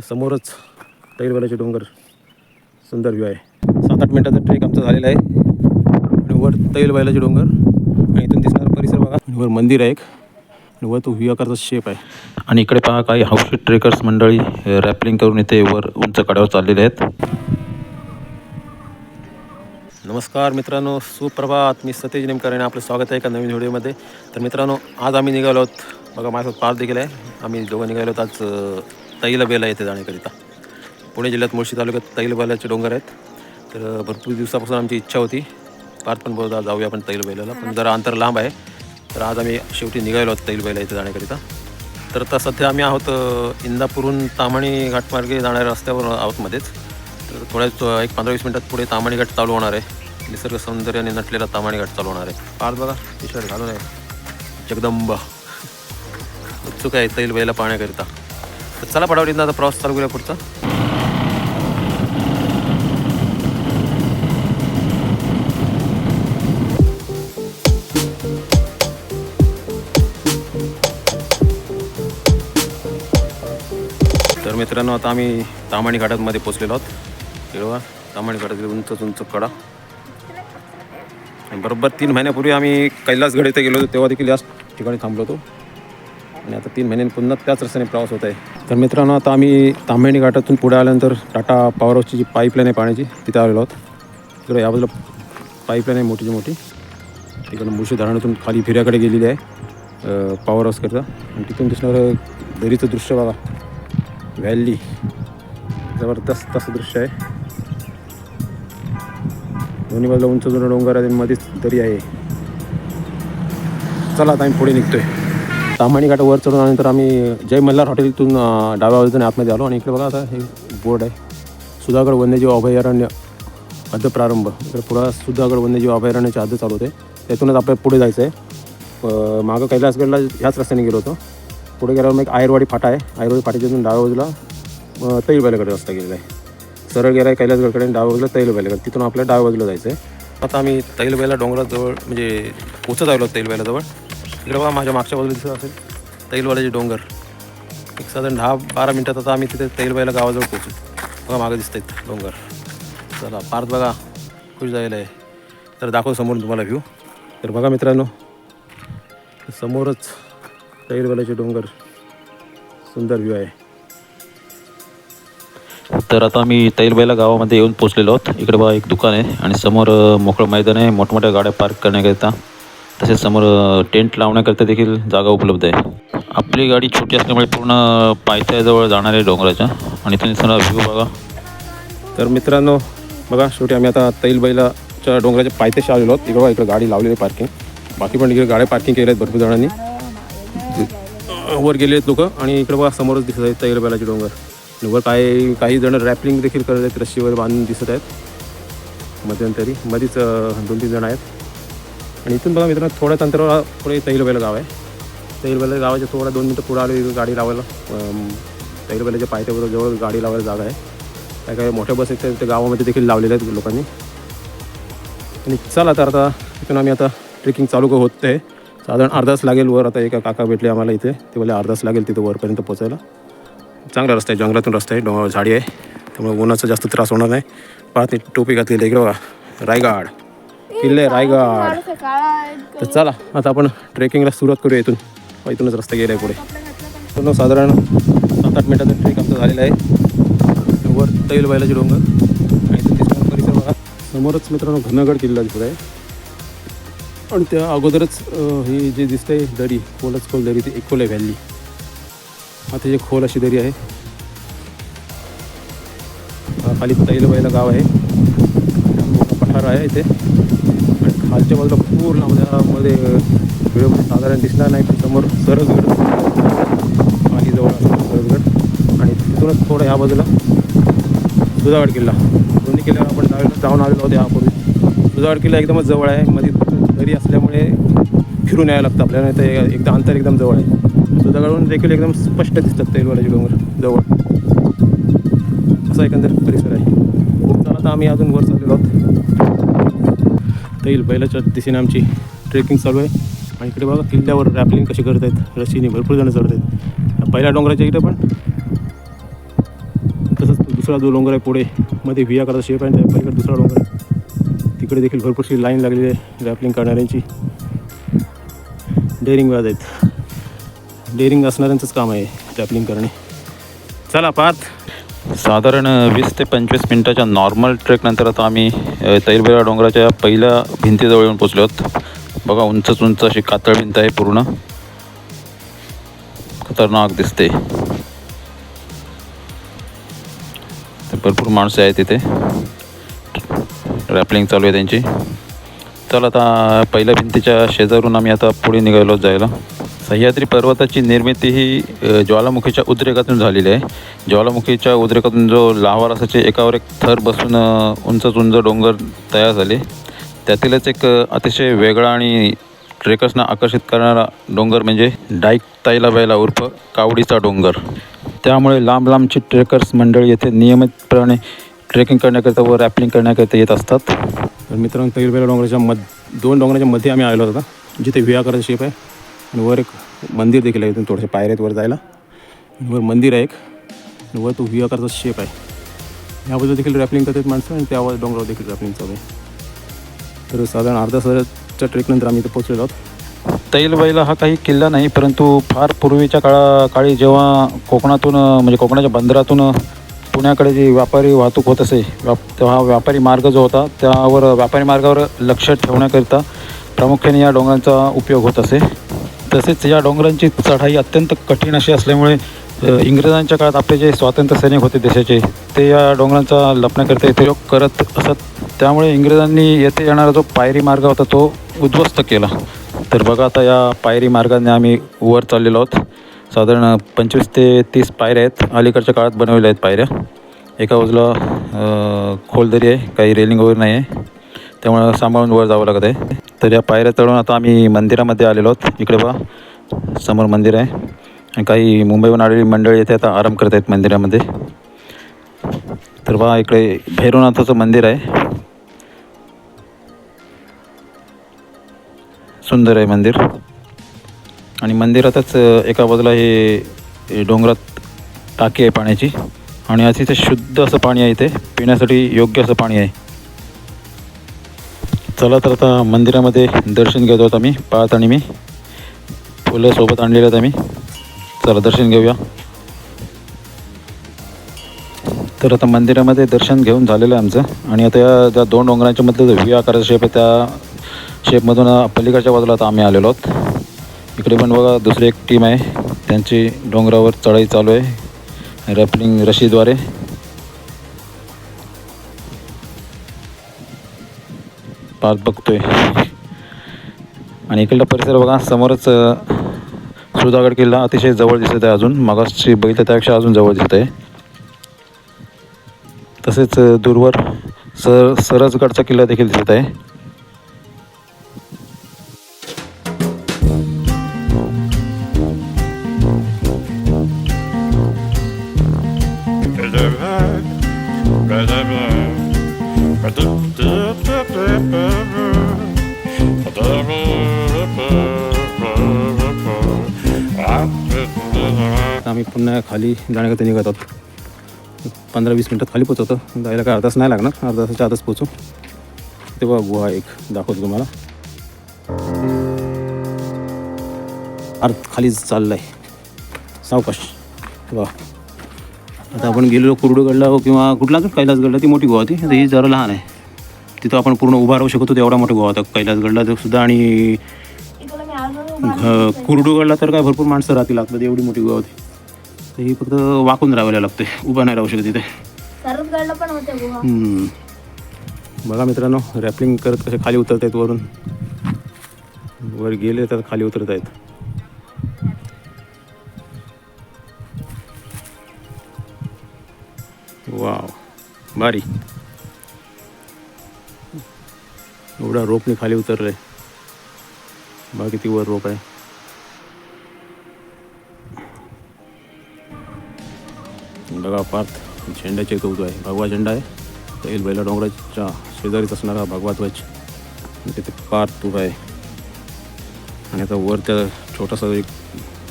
समोरच तैलवाल्याचे डोंगर सुंदर व्ह्यू आहे. सात आठ मिनटाचा ट्रेक आमचा झालेला आहे. आणि वर तैलवाल्याचे डोंगर. आणि इथून दिसणारा परिसर बघा. आणि वर मंदिर आहे एक. आणि वर तो व्ह्यू आकारचा शेप आहे. आणि इकडे पहा काही हौशी ट्रेकर्स मंडळी रॅपलिंग करून इथे वर उंच कड्यावर चाललेले आहेत. नमस्कार मित्रांनो सुप्रभात. मी सतेज नेमकर आणि आपलं स्वागत आहे एका नवीन व्हिडिओमध्ये. तर मित्रांनो आज आम्ही निघालो आहोत. बघा माझ्यासोबत पार्थ देखील आहे. आम्ही दोघं निघालो आहोत आज अं, येथे जाण्याकरिता. पुणे जिल्ह्यात मुळशी तालुक्यात तैलबैलाचे डोंगर आहेत. तर भरपूर दिवसापासून आमची इच्छा होती पार्थ पण बोलता जाऊया आपण तैलबेलाला. पण जरा अंतर लांब आहे. तर आज आम्ही शेवटी निघालो आहोत तैलबैला इथे जाण्याकरिता. तर आता सध्या आम्ही आहोत इंदापूरहून तामाणी घाटमार्गे जाणाऱ्या रस्त्यावर आहोत मध्येच. तर थोड्याच एक पंधरा वीस मिनटात पुढे तामाणी घाट चालू होणार आहे. निसर्ग सौंदर्याने नटलेला तामाणी घाट चालू होणार आहे. पार्थ बघा टी शर्ट घालून आहे. जगदंबा. उत्सुक आहे तैल पाहण्याकरिता. तर चला पडावडीत आता प्रवास चालू करूया पुढचा. तर मित्रांनो आता आम्ही तामाणी घाटामध्ये पोचलेलो आहोत. केळवा तामाणी घाटातील उंच उंच कडा. बरोबर तीन महिन्यापूर्वी आम्ही कैलासगड इथे गेलो होतो तेव्हा देखील याच ठिकाणी थांबलो होतो. आणि आता तीन महिन्यांनी पुन्हा त्याच रस्त्याने प्रवास होत आहे. तर मित्रांनो आता आम्ही तांबेणी घाटातून पुढे आल्यानंतर टाटा पॉवर हाऊसची जी पाईपलाईन आहे पाण्याची तिथे आलेलो आहोत. तर या बाजूला पाईपलाईन आहे मोठीची मोठी. तिकडं मुळशी धरणातून खाली फिऱ्याकडे गेलेली आहे पॉवर हाऊसकरता आणि तिथून दिसणारं दरीचं दृश्य बघा. व्हॅली जबरदस्त असं दृश्य आहे. दोन्ही बाजूला उंच जुनं डोंगर आहे मध्येच दरी आहे. चला आता आम्ही पुढे निघतोय. तामाणी घाट वर चढून आल्यानंतर आम्ही जय मल्हार हॉटेलतून डाव्या बाजूने आतमध्ये आलो आणि इकडे बघा आता हे बोर्ड आहे. सुधागड वन्यजीव अभयारण्य हद्द प्रारंभ. इकडे पुढं सुधागड वन्यजीव अभयारण्याचे हद्द चालू होते. त्यातूनच आपल्याला पुढे जायचं आहे मागं कैलासगडला ह्याच रस्त्याने गेलो होतो. पुढे गेल्यावर मग एक आयरवाडी फाटा आहे. आयरवाडी फाटीच्यातून डाव्या बाजूला तैलबाईलाकडे रस्ता गेलेला आहे. सरळ गेला आहे कैलासगडकडे आणि डाव्या बाजूला तैलबाईलाकडे तिथून आपल्याला डाव्या बाजूला जायचं आहे आता आम्ही तैलबाईला डोंगराजवळ म्हणजे पोचत आलो तैलबाईलाजवळ इकडे बघा माझ्या मागच्या बाजूला दिसत असेल. तैलवाल्याचे डोंगर. एक साधारण दहा बारा मिनटात आता आम्ही तिथे तैलबाईला गावाजवळ पोचू बघा मागं दिसत आहेत डोंगर. चला पार्थ बघा खुश जायला आहे. तर दाखव समोर तुम्हाला व्ह्यू तर बघा मित्रांनो समोरच तैलवाल्याचे डोंगर सुंदर व्ह्यू आहे. तर आता आम्ही तैलबाईला गावामध्ये येऊन पोचलेलो आहोत. इकडे बघा एक दुकान आहे आणि समोर मोकळं मैदान आहे. मोठमोठ्या गाड्या पार्क करण्याकरिता. तसेच समोर टेंट लावण्याकरिता देखील जागा उपलब्ध आहे. आपली गाडी छोटी असल्यामुळे पूर्ण पायथ्याजवळ जाणार आहे डोंगराच्या आणि तुम्ही सर व्ह्यू बघा. तर मित्रांनो बघा शेवटी आम्ही आता तैलबैलाच्या डोंगराच्या पायथ्याशी आलेलो आहोत. इकडं इकडं गाडी लावलेली आहे पार्किंग बाकी पण इकडे गाड्या पार्किंग केल्या आहेत भरपूर जणांनी. वर गेले आहेत लोक आणि इकडे बघा समोरच दिसत आहेत तैलबैलाचे डोंगर. वर काही काही जण रॅपलिंग देखील करत आहेत रस्सीवर बांधून दिसत आहेत. मध्यंतरी मध्येच दोन तीन जण आहेत. आणि इथून बघा मित्रांनो थोड्याच अंतरावर पुढे तैलबैला गाव आहे. तैलबैला गावाच्या थोडा दोन मिनटं पुढं आलो गाडी लावायला. अं, तैलबैलाच्या पायथ्याबरोबर जवळ गाडी लावायला जागा आहे. काय काय मोठ्या बस आहेत त्या गावामध्ये देखील लावलेल्या आहेत लोकांनी. आणि चला तर आता इथून आम्ही आता ट्रेकिंग चालू होत आहे. साधारण अर्धाच लागेल वर. आता एका काका भेटले आम्हाला इथे. ते बोले अर्धास लागेल तिथं वरपर्यंत पोचायला चांगला रस्ता आहे जंगलातून रस्ता आहे डोंगर झाडी आहे. त्यामुळे उन्हाचा जास्त त्रास होणार नाही. पाहत नाही टोपी घातलेली इकडे बघा. रायगड. किल्ले रायगड. तर चला आता आपण ट्रेकिंगला सुरुवात करूया इथून. इथूनच रस्ता गेला आहे पुढे पूर्ण साधारण सात आठ मिनटाचा ट्रेक आमचा झालेला आहे. वर तैल बैलाचे डोंगर. आणि परिसर बघा. समोरच मित्रांनो घनगड किल्ला दिसत आहे आणि त्या अगोदरच ही जे दिसतंय दरी खोलच खोल दरी ती एकोले व्हॅली आता ही खोल अशी दरी आहे. हा खाली तैलबाईला गाव आहे. मोठा आहे इथे. आणि खालच्या बाजूला पूर्णमध्ये व्हिडिओमध्ये साधारण दिसणार नाही पण समोर सरसगड. खाली जवळ असतो सरसगड. आणि तिथूनच थोडं ह्या बाजूला दुधागड किल्ला. दोन्ही किल्ल्यावर आपण जाऊन आलेलो होतो यापूर्वी. दुधागड किल्ला एकदमच जवळ आहे. मध्ये दरी असल्यामुळे फिरून यायला लागतं आपल्याला ते एकदा अंतर एकदम जवळ आहे. दुधागडून देखील एकदम स्पष्ट दिसतात तैलवाल्याचे डोंगर जवळ. असा एकंदर परिसर आहे. चला आता आम्ही अजून वर आता येईल. बैलाच्या दिशेने आमची ट्रेकिंग चालू आहे. आणि इकडे बघा किल्ल्यावर रॅपलिंग कशी करत आहेत रशीने भरपूर जण चढत आहेत. पहिल्या डोंगराच्या इकडे पण. तसंच दुसरा जो डोंगर आहे पुढे मध्ये व्हिया करता शेप आहे त्या पलीकडे दुसरा डोंगर आहे. तिकडे देखील भरपूरशी लाईन लागलेली आहे रॅपलिंग करणाऱ्यांची. डेअरिंग वाज आहेत. डेअरिंग असणाऱ्यांचंच काम आहे रॅपलिंग करणे. चला पाहत साधारण वीस ते पंचवीस मिनटाच्या नॉर्मल ट्रेकनंतर आता आम्ही अ, तैलबेरा डोंगराच्या पहिल्या भिंतीजवळ येऊन पोचलो आहोत. बघा उंचच उंच अशी कातळ भिंत आहे पूर्ण. खतरनाक दिसते. भरपूर माणसं आहेत तिथे. रॅपलिंग चालू आहे त्यांची. चल आता पहिल्या भिंतीच्या शेजारून आम्ही आता पुढे निघालो जायला. सह्याद्री पर्वताची निर्मिती ही ज्वालामुखीच्या उद्रेकातून झालेली आहे. ज्वालामुखीच्या उद्रेकातून जो लावा रसाचे एकावर एक थर बसून उंच उंच डोंगर तयार झाले त्यातीलच एक अतिशय वेगळा आणि ट्रेकर्सना आकर्षित करणारा डोंगर म्हणजे डाईक ताईलाबाईला उर्फ कावडीचा डोंगर. त्यामुळे लांब लांबची ट्रेकर्स मंडळी येथे नियमितपणे ट्रेकिंग करण्याकरिता व रॅपलिंग करण्याकरिता येत असतात. तर मित्रांनो तैलबेला डोंगराच्या मध दोन डोंगराच्या मध्ये आम्ही आलो होतो जिथे व्हिया शेप आहे. आणि वर एक मंदिर देखील आहे इथून थोडेसे पायऱ्यात वर जायला. आणि वर मंदिर आहे एक. आणि वर तो व्हिया शेप आहे. ह्या बाजूला देखील रॅपलिंग करतात माणसं आणि त्यावर डोंगरावर देखील रॅपलिंग चालू आहे. तर साधारण अर्धा तासाच्या ट्रेकनंतर आम्ही इथं पोचलेलो आहोत. तैलबाईला हा काही किल्ला नाही परंतु फार पूर्वीच्या काळा काळी जेव्हा कोकणातून म्हणजे कोकणाच्या बंदरातून पुण्याकडे जी व्यापारी वाहतूक होत असे व्याप तेव्हा व्यापारी मार्ग जो होता त्यावर व्यापारी मार्गावर लक्ष ठेवण्याकरिता प्रामुख्याने या डोंगरांचा उपयोग होत असे. तसेच या डोंगरांची चढाई अत्यंत कठीण अशी असल्यामुळे इंग्रजांच्या काळात आपले जे स्वातंत्र्य सैनिक होते देशाचे ते या डोंगरांचा लपण्याकरिता उपयोग करत असत. त्यामुळे इंग्रजांनी येथे येणारा जो पायरी मार्ग होता तो उद्ध्वस्त केला. तर बघा आता या पायरी मार्गाने आम्ही वर चाललेलो आहोत. साधारण पंचवीस ते तीस पायऱ्या आहेत. अलीकडच्या काळात बनवलेल्या आहेत पायऱ्या. एका बाजूला खोल दरी आहे काही रेलिंग वगैरे नाही आहे. त्यामुळं सांभाळून वर जावं लागत आहे. तर या पायऱ्या चढून आता आम्ही मंदिरामध्ये आलेलो आहोत. इकडे बघा समोर मंदिर आहे. काही मुंबईहून आलेली मंडळी येथे आता आराम करत आहेत मंदिरामध्ये. तर बघा इकडे भैरवनाथाचं मंदिर आहे. सुंदर आहे मंदिर. आणि मंदिरातच एका बाजूला हे हे डोंगरात टाकी आहे पाण्याची. आणि अतिशय शुद्ध असं पाणी आहे इथे. पिण्यासाठी योग्य असं पाणी आहे. चला तर आता मंदिरामध्ये दर्शन घेतो आहोत आम्ही पाहत आणि मी. फुलं सोबत आणलेले आहेत आम्ही. चला दर्शन घेऊया. तर आता मंदिरामध्ये दर्शन घेऊन झालेलं आहे आमचं. आणि आता या ज्या दोन डोंगरांच्या मधलं जो व्ही आकाराचा शेप आहे त्या शेपमधून पलीकडच्या बाजूला आता आम्ही आलेलो आहोत. इकडे पण बघा दुसरी एक टीम आहे. त्यांची डोंगरावर चढाई चालू आहे. रॅपलिंग रशीद्वारे. पार्क बघतोय. आणि इकडला परिसर बघा समोरच सुधागड किल्ला अतिशय जवळ दिसत आहे अजून. मागासची बघितलं त्यापेक्षा अजून जवळ दिसत आहे तसेच दूरवर सर सरसगडचा किल्ला देखील दिसत आहे पुन्हा खाली जाण्याकरता निघत आहोत पंधरा वीस मिनटात खाली पोचवतो जायला काय अर्धा तास नाही लागणार. अर्धा तासाच्या आतच पोचू तेव्हा गुहा एक दाखवतो तुम्हाला. अर्ध खाली चाललं आहे सावकाश वा आता आपण गेलेलो कुरडूगडला किंवा कुठला तर कैलासगडला. ती मोठी गुहा होती. आता ही जरा लहान आहे. तिथं आपण पूर्ण उभा राहू शकतो. तेवढा मोठा गुहा होता. कैलासगडला सुद्धा आणि घ- कुरडूगडला तर काय भरपूर माणसं राहतील. लागतात एवढी मोठी गुहा होती. तर ही फक्त वाकून राहायला लागते उभा नाही राहू शकत तिथे. बघा मित्रांनो रॅपलिंग करत कसे खाली उतरत आहेत वरून. वर गेले तर खाली उतरत आहेत वाव. भारी. एवढा रोपने खाली उतरलंय. बघा किती वर रोप आहे. बघा पार्थ झेंड्याच्या इथं उभं आहे. भगवा झेंडा आहे. तैल बैला डोंगराच्या शेजारीच असणारा भगवा ध्वज. आणि तिथे पार्थ उभा आहे. आणि आता वर त्या छोटासा एक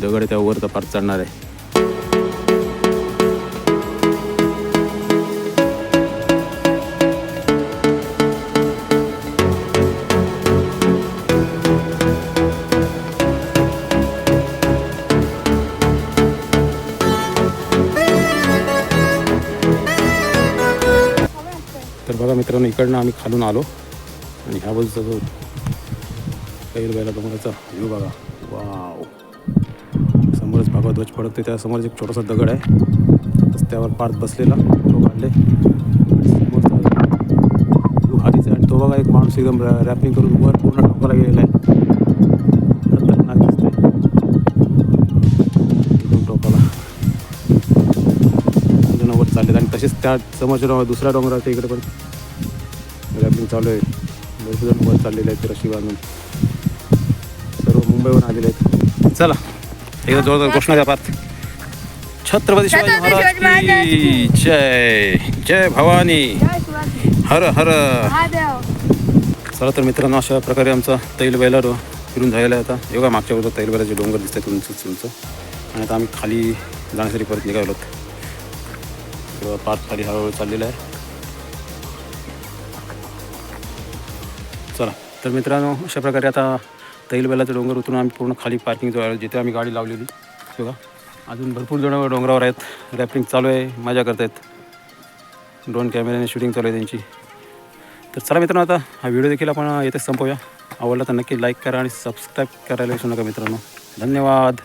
दगड आहे त्यावर त्या पार्थ चढणार आहे. बघा मित्रांनो इकडनं आम्ही खालून आलो. आणि ह्या बाजूचा जो कैल बैला डोंगराचा व्ह्यू बघा. वाव. समोरच भगवा ध्वज फडकते त्यासमोरच एक छोटासा दगड आहे. रस्त्यावर पार्थ बसलेला फोटो काढले. समोरचा आहे. आणि तो बघा एक माणूस एकदम रॅपिंग करून वर पूर्ण टोकाला गेलेला आहे. चाललेत आणि तसेच त्या समोरच्या डोंगर दुसऱ्या डोंगराच्या इकडे पण रॅपिंग चालू आहे. भरपूर जण वर चाललेले आहेत रशी बांधून. सर्व मुंबईवरून आलेले आहेत. चला एकदा जोरदार घोषणा द्या पार्थ. छत्रपती शिवाजी महाराज की जय. जय भवानी. हर हर. चला तर मित्रांनो अशा प्रकारे आमचा तैल बैलार फिरून झालेला आहे आता. एवढा मागच्या बाजूला तैल बैलाचे डोंगर दिसत आहेत उंच उंच आणि आता आम्ही खाली जाण्यासाठी परत निघालो तेव्हा पाच खाली हळूहळू चाललेला आहे. चला. तर मित्रांनो अशा प्रकारे आता तैल डोंगर उतरून आम्ही पूर्ण खाली पार्किंग आलो जिथे आम्ही गाडी लावलेली. बघा अजून भरपूर जण डोंगरावर आहेत. रॅपिंग चालू आहे मजा करत आहेत ड्रोन कॅमेऱ्याने शूटिंग चालू आहे त्यांची. तर चला मित्रांनो आता हा व्हिडिओ देखील आपण येथे संपवूया. आवडला तर नक्की लाईक करा आणि सबस्क्राईब करायला विसरू नका मित्रांनो. धन्यवाद.